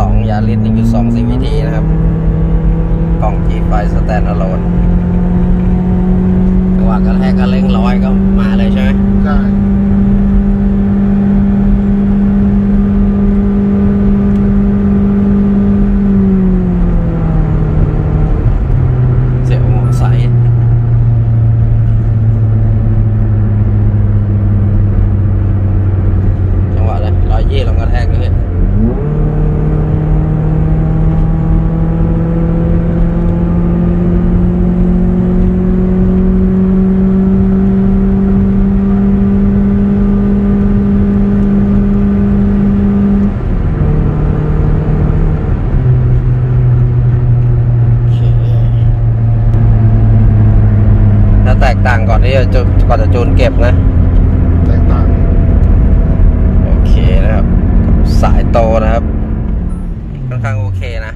1.2 ยาริส1.2 CVT นะครับ กล่อง G5 Stand Alone จังหวะกระแทกกระเร่งร้อยก็มาเลยใช่ไหม ใช่ เสียวมอไซค์จังหวะเลยร้อยยี่ลงกระแทกเลย โอเคถ้าแต กต่างก่อนที่จะจูก่อนจะจูนเก็บนะแตกต่างโอเคนะครับ สายโตนะครับค่อนข้างโอเคนะ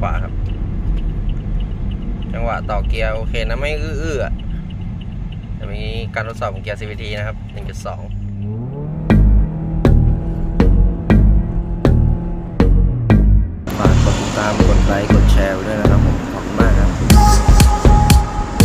ขวาครับ จังหวะต่อเกียร์โอเคนะไม่อื้อๆอะจะมีการทดสอบของเกียร์ CVT นะครับ 1.2 กดไลค์กดแชร์ด้วยนะครับ